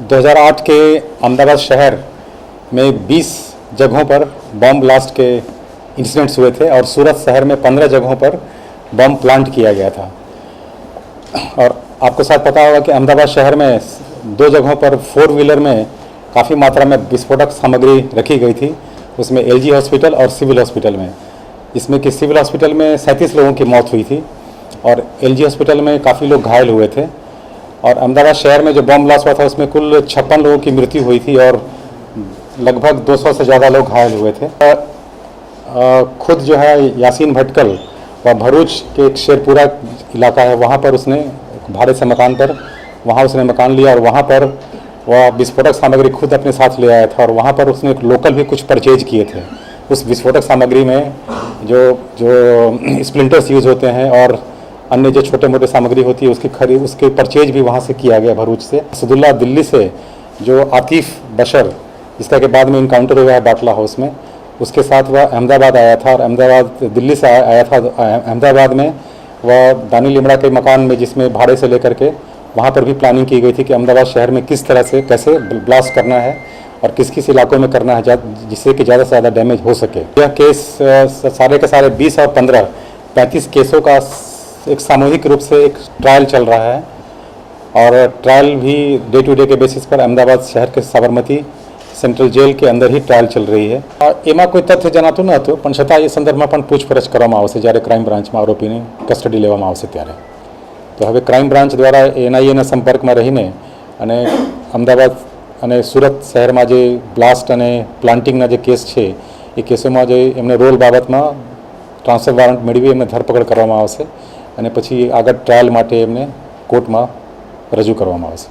2008 के अहमदाबाद शहर में 20 जगहों पर बम ब्लास्ट के इंसिडेंट्स हुए थे और सूरत शहर में 15 जगहों पर बम प्लांट किया गया था। और आपको साथ पता होगा कि अहमदाबाद शहर में दो जगहों पर फोर व्हीलर में काफ़ी मात्रा में विस्फोटक सामग्री रखी गई थी। उसमें एलजी हॉस्पिटल और सिविल हॉस्पिटल में। इसमें कि सिविल हॉस्पिटल में सैंतीस लोगों की मौत हुई थी और एलजी हॉस्पिटल में काफ़ी लोग घायल हुए थे। और अहमदाबाद शहर में जो बम ब्लास्ट हुआ था, उसमें कुल छप्पन लोगों की मृत्यु हुई थी और लगभग 200 से ज़्यादा लोग घायल हुए थे। खुद जो है यासीन भटकल, वह भरूच के एक शेरपुरा इलाका है, वहाँ पर उसने भाड़े से मकान पर, वहाँ उसने मकान लिया और वहाँ पर वह विस्फोटक सामग्री खुद अपने साथ ले आया था और वहाँ पर उसने लोकल भी कुछ परचेज किए थे। उस विस्फोटक सामग्री में जो जो स्प्लिंटर्स यूज़ होते हैं और अन्य जो छोटे मोटे सामग्री होती है, उसकी खरीद, उसके परचेज भी वहाँ से किया गया भरूच से। असदुल्ला दिल्ली से जो आतिफ बशर जिसका के बाद में इनकाउंटर हुआ है बाटला हाउस में, उसके साथ वह अहमदाबाद आया था और अहमदाबाद, दिल्ली से आया था, अहमदाबाद में वह दानी लिमड़ा के मकान में जिसमें भाड़े से लेकर के वहाँ पर भी प्लानिंग की गई थी कि अहमदाबाद शहर में किस तरह से, कैसे ब्लास्ट करना है और किस किस इलाकों में करना है जिससे कि ज़्यादा से ज़्यादा डैमेज हो सके। यह केस सारे के सारे 20 और 15 पैंतीस केसों का एक सामूहिक रूप से एक ट्रायल चल रहा है और ट्रायल भी डे टू डे के बेसिस पर अहमदाबाद शहर के साबरमती સેન્ટ્રલ જેલ કે અંદર ही ટ્રાયલ ચાલી રહી છે આ એમાં કોઈ તથ્ય જણાતું ન હતું પણ છતાં એ સંદર્ભમાં પણ પૂછપરછ કરવામાં આવશે જ્યારે ક્રાઇમ બ્રાન્ચમાં આરોપીની કસ્ટડી લેવામાં આવશે ત્યારે તો હવે ક્રાઇમ બ્રાન્ચ દ્વારા એનઆઈએના સંપર્કમાં રહીને અને અમદાવાદ અને સુરત શહેરમાં જે બ્લાસ્ટ અને પ્લાન્ટિંગના જે કેસ છે એ કેસોમાં જે એમને રોલ બાબતમાં ટ્રાન્સફર વોરંટ મેળવી એમને ધરપકડ કરવામાં આવશે અને પછી આગળ ટ્રાયલ માટે એમને કોર્ટમાં રજૂ કરવામાં આવશે.